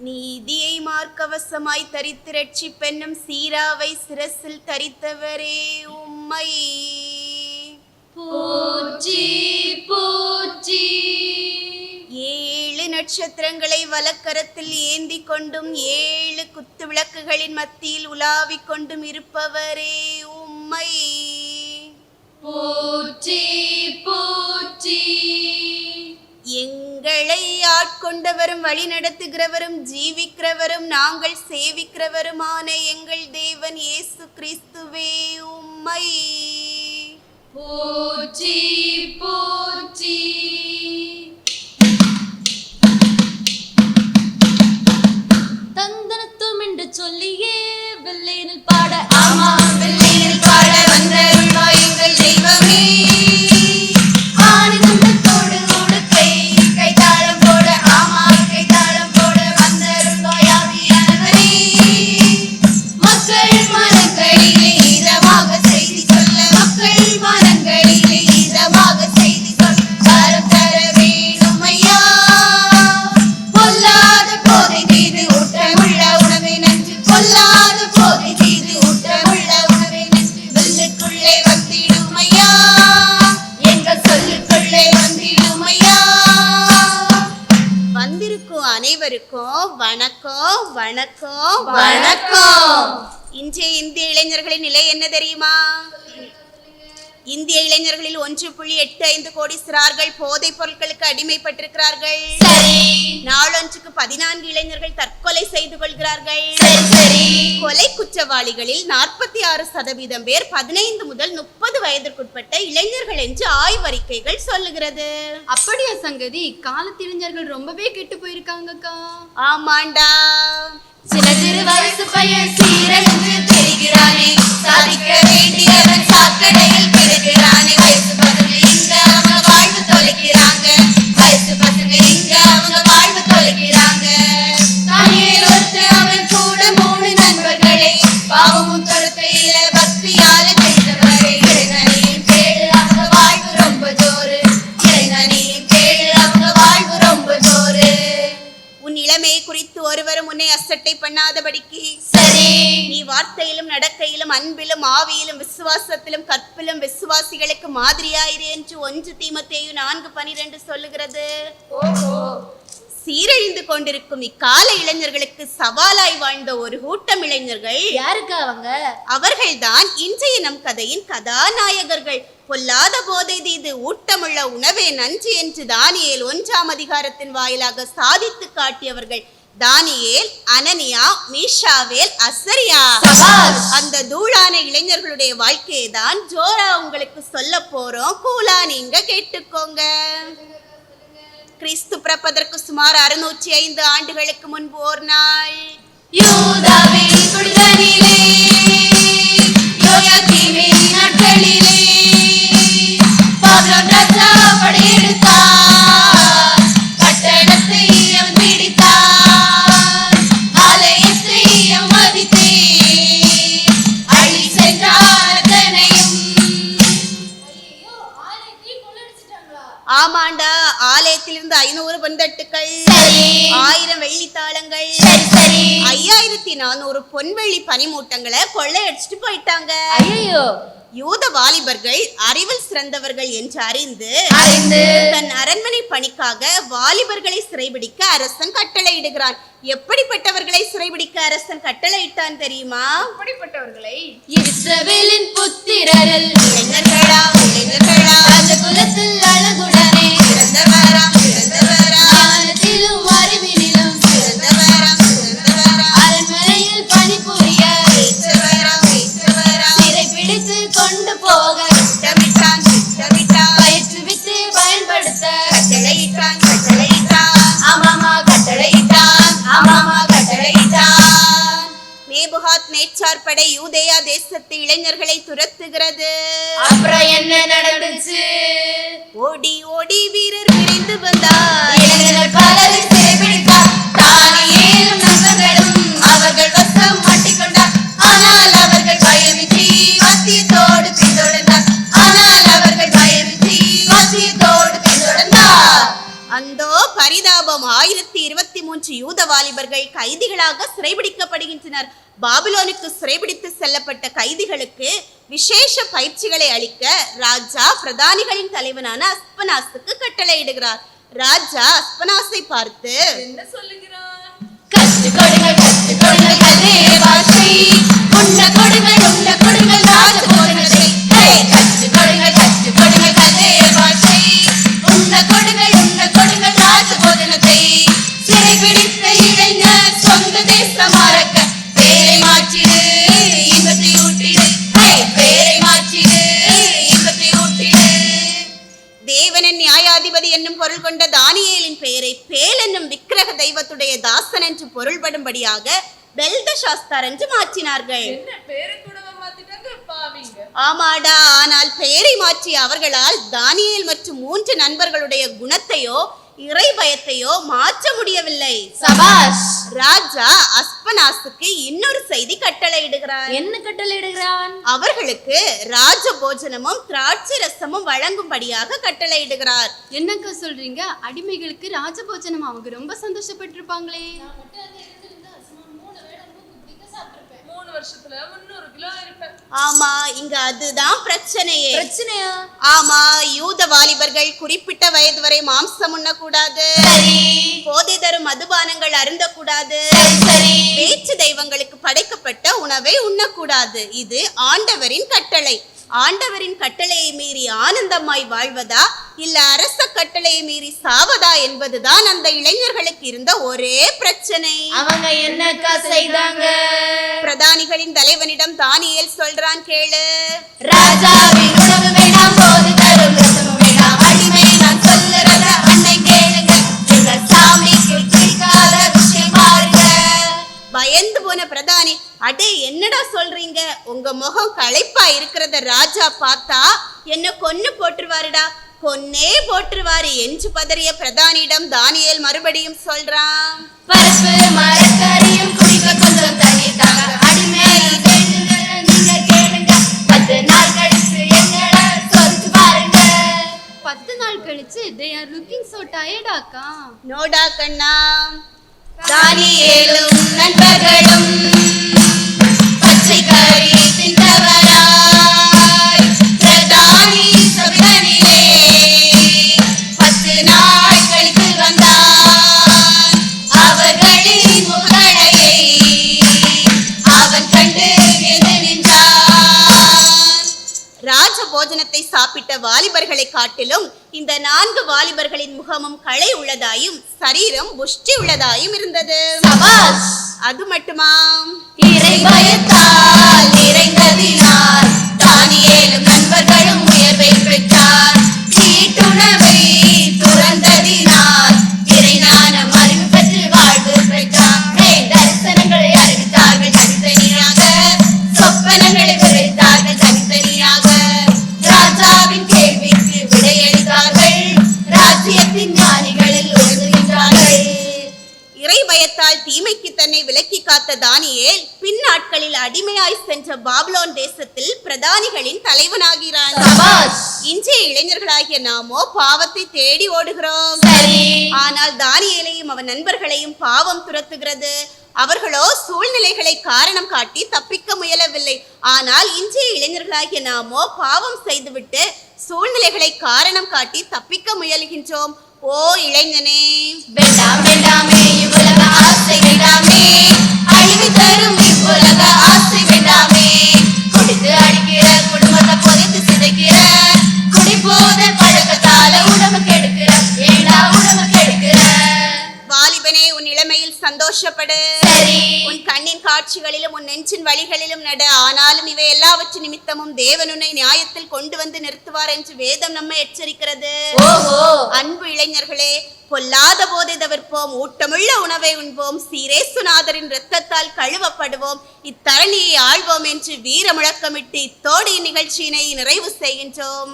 நீதியை மார்க்கவசமாய் தரித்து ரட்சிப்பென்னும் சீராவை சிரசில் தரித்தவரே உம்மை. போற்றி போற்றி ஏழு நட்சத்திரங்களை வலக்கரத்தில் ஏந்தி கொண்டும் ஏழு குத்து விளக்குகளின் மத்தியில் உலாவிக் கொண்டும் இருப்பவரே உம்மை. போற்றி போற்றி எங்களை ஆட்கொண்டவரும் வழி நடத்துகிறவரும் ஜீவிக்கிறவரும் நாங்கள் சேவிக்கிறவருமான எங்கள் தேவன் இயேசு கிறிஸ்துவே உம்மை. போற்றி வணக்கம் வணக்கம். இன்றைய இந்திய இளைஞர்களின் நிலை என்ன தெரியுமா இந்திய இளைஞர்களில் ஒன்று புள்ளி எட்டு ஐந்து கோடி சிறார்கள் போதைப் பொருட்களுக்கு அடிமைப்பட்டிருக்கிறார்கள். நாளொன்றுக்கு பதினான்கு இளைஞர்கள் தற்கொலை செய்து கொள்கிறார்கள். கொலை குற்றவாளிகளில் நாற்பத்தி ஆறு சதவீதம் பேர் பதினைந்து முதல் முப்பது வயதிற்குட்பட்ட இளைஞர்கள் என்று ஆய்வறிக்கைகள் சொல்லுகிறது. அப்படியா சங்கதி? காலத்திறிஞர்கள் ரொம்பவே கெட்டு போயிருக்காங்கக்கா. ஆமாண்டா. சில சிறு வயசு பையன் சீரழிந்து தெரிகிறானே சாதிக்க வேண்டியவன் சாக்கடையில் கிடக்கிறானே. வயசு பசங்க இங்க அவங்க வாழ்வு தொலைக்கிறாங்க. வயசு பசங்க இங்க அவங்க வாழ்வு தொலைக்கிறாங்க. தானே ஒருத்த அவன் கூட மூணு நண்பர்களை. பாவமும் கருத்தையில பக்தியால செய்தவரை இளைஞனையும் கேளு அவங்க வாழ்வு ரொம்ப ஜோரு இளைஞனையும் கேளு அவங்க வாழ்வு ரொம்ப ஜோரு உன் இளமையை குறித்து ஒருவரும் உன்னை அசட்டை பண்ணாதபடிக்கு நீ வார்த்தையிலும் நடக்கையிலும் அன்பிலும் ஆவியிலும் விசுவாசத்திலும் கற்பிலும் விசுவாசிகளுக்கு மாதிரியாயிரு என்று ஒன்று தீமத்தேயு நான்கு பனிரெண்டு சொல்லுகிறது. சீரழிந்து கொண்டிருக்கும் இக்கால இளைஞர்களுக்கு சவாலாய் வாழ்ந்த ஒரு கூட்டம் இளைஞர்கள் யாருக்கு அவங்க? அவர்கள்தான் இன்றைய நம் கதையின் கதாநாயகர்கள். பொல்லாத போதை தீது ஊட்டமுள்ள உணவே நன்று என்று தானியேல் ஒன்றாம் அதிகாரத்தின் வாயிலாக சாதித்து காட்டியவர்கள். தானியேல் அனனியா மீஷாவேல் அசரியா. அந்த தூளான இளைஞர்களுடைய வாழ்க்கையை தான் ஜோரா உங்களுக்கு சொல்ல போறோம். கூலா நீங்க கேட்டுக்கோங்க. கிறிஸ்து பிறப்பதற்கு சுமார் அறுநூற்றி ஐந்து ஆண்டுகளுக்கு முன்பு ஒரு நாள். யூதாவின் யோயாக்கீமின் நாட்களிலே ராஜா படையெடுத்தார் ஐயாயிரத்தி நானூறு பொன்வெள்ளி பனிமூட்டங்களை கொள்ளையடிச்சிட்டு போயிட்டாங்க. ஐயோ யூத வாலிபர்கள் அறிவில் சிறந்தவர்கள் என்று அறிந்து அறிந்து தன் அரண்மனை பணிக்காக வாலிபர்களை சிறைபிடிக்க அரசன் கட்டளையிடுகிறான். எப்படிப்பட்டவர்களை சிறைபிடிக்க அரசன் கட்டளையிட்டான் தெரியுமா? இஸ்ரவேலின் புத்திரரில் இளைஞர்களா இளைஞர்களா? ராஜகுலத்தில் அழகுடனே சிறந்தவராம் கொண்டு போக திட்டமிட்டான் திட்டமிட்டான். பயிற்றுவித்து பயன்படுத்த கட்டளையிட்டான் கட்டளையிட்டான். ஆமாமா கட்டளையிட்டான். ஆமாமா கட்டளையிட்டான். நேபுகாத் நேச்சார் படை யூதேயா தேசத்து இளைஞர்களை துரத்துகிறது. அப்புறம் என்ன நடந்துச்சு? ஓடி ஓடி வீரர் ஆயிரத்தி இருபத்தி மூன்று யூத வாலிபர்கள் கைதிகளாக சிறைபிடிக்கப்படுகின்றனர். பாபிலோனுக்கு சிறைபிடித்து செல்லப்பட்ட கைதிகளுக்கு விசேஷ பயிற்சிகளை அளிக்க ராஜா பிரதானிகளின் தலைவனான அஸ்பனாஸுக்கு கட்டளையிடுகிறார். ராஜா அஸ்பனாஸை பார்த்து என்ன சொல்லுகிறான் கற்றுக் கொடுங்கள் கொடுங்கள் பேல் என்னும் விக்கிரக தெய்வத்துடைய தாசன் என்று பொருள்படும்படியாக பெல்த சாஸ்தார் என்று மாற்றினார்கள் ஆமாடா ஆனால் பெயரை மாற்றிய அவர்களால் தானியேல் மற்றும் மூன்று நண்பர்களுடைய குணத்தையோ இறை பயத்தையோ மாற்ற முடியவில்லை. சபாஷ்! ராஜா அஸ்பனாசுக்கு இன்னொரு செய்தி கட்டளையிடுகிறார். என்ன கட்டளையிடுகிறான்? அவர்களுக்கு ராஜ போஜனமும் திராட்சை ரசமும் வழங்கும்படியாக கட்டளையிடுகிறார். என்னக்கா சொல்றீங்க? அடிமைகளுக்கு ராஜபோஜனம் அவங்க ரொம்ப சந்தோஷப்பட்டிருப்பாங்களே. வருஷத்துல முந்நூறு கிலோ இருப்பேன் ஆமா இங்க அதுதான் பிரச்சனையே. பிரச்சனையா? ஆமா யூத வாலிபர்கள் குறிப்பிட்ட வயது வரை மாம்சம் உண்ணக்கூடாது. போதை தரும் மதுபானங்கள் அருந்தக்கூடாது. வேற்று தெய்வங்களுக்கு படைக்கப்பட்ட உணவை உண்ணக்கூடாது. இது ஆண்டவரின் கட்டளை. ஆண்டவரின் கட்டளையை மீறி ஆனந்தமாய் வாழ்வதா? இல்ல அரச கட்டளையை மீறி சாவதா என்பதுதான் அந்த இளைஞர்களுக்கு இருந்த ஒரே பிரச்சனை. அவங்க என்னக்கா செய்தாங்க? பிரதானிகளின் தலைவனிடம் தானியேல் சொல்றான் கேளு. ராஜாவின் ராஜா பார்த்தா என்ன கொன்னு போட்டுருவாருடா கொன்னே போட்டுருவாரு என்று பதறிய பிரதானியிடம் தானியேல் மறுபடியும் சொல்றான். பருப்பு மரக்கறியும் குடிக்க கொஞ்சம் தண்ணி தாங்க அடிமை கேளுங்க நீங்க கேளுங்க. பத்து நாள் கழிச்சு பாருங்க. பத்து நாள் கழிச்சு they are looking so tired அக்கா. நோடா கண்ணா. தானியேலும் நண்பர்களும் பச்சை கறி தின்றவராய் போஜனத்தை சாப்பிட்ட வாலிபர்களை காட்டிலும் இந்த நான்கு வாலிபர்களின் முகமும் களை உள்ளதாயும் சரீரம் புஷ்டி உள்ளதாயும் இருந்தது. அது மட்டுமா? இறை பயத்தால் நிறைந்ததினால் தானியேலும் தீமைக்கு தன்னை விலக்கி காத்த தானியேல் பின் நாட்களில் அடிமையாய் சென்ற பாபிலோன் தேசத்தில் பிரதானிகளின் தலைவனாகிறான். இன்றைய இளைஞர்களாகிய நாமோ பாவத்தை தேடி ஓடுகிறோம். ஆனால் தானியேலையும் அவன் நண்பர்களையும் பாவம் துரத்துகிறது. அவர்களோ சூழ்நிலைகளை காரணம் காட்டி தப்பிக்க முயலவில்லை. ஆனால் இன்றைய இளைஞர்களாகிய நாமோ பாவம் செய்துவிட்டு சூழ்நிலைகளை காரணம் காட்டி தப்பிக்க முயல்கின்றோம். ஓ இளைஞனே. வேண்டாம் வேண்டாமே இவ்வளவு ஆசை வேண்டாமே அழிவு எல்லாவற்றின் நிமித்தமும் தேவன் உன்னை நியாயத்தில் கொண்டு வந்து நிறுத்துவார் என்று வேதம் நம்மை எச்சரிக்கிறது. அன்பு இளைஞர்களே பொல்லாத போதை தவிர்ப்போம் ஊட்டமுள்ள உணவை உண்போம் சீரேசுநாதரின் இரத்தத்தால் கழுவப்படுவோம் இத்தரணியை ஆள்வோம் என்று வீர முழக்கமிட்டு இத்தோடு இந்நிகழ்ச்சியினை நிறைவு செய்கின்றோம்.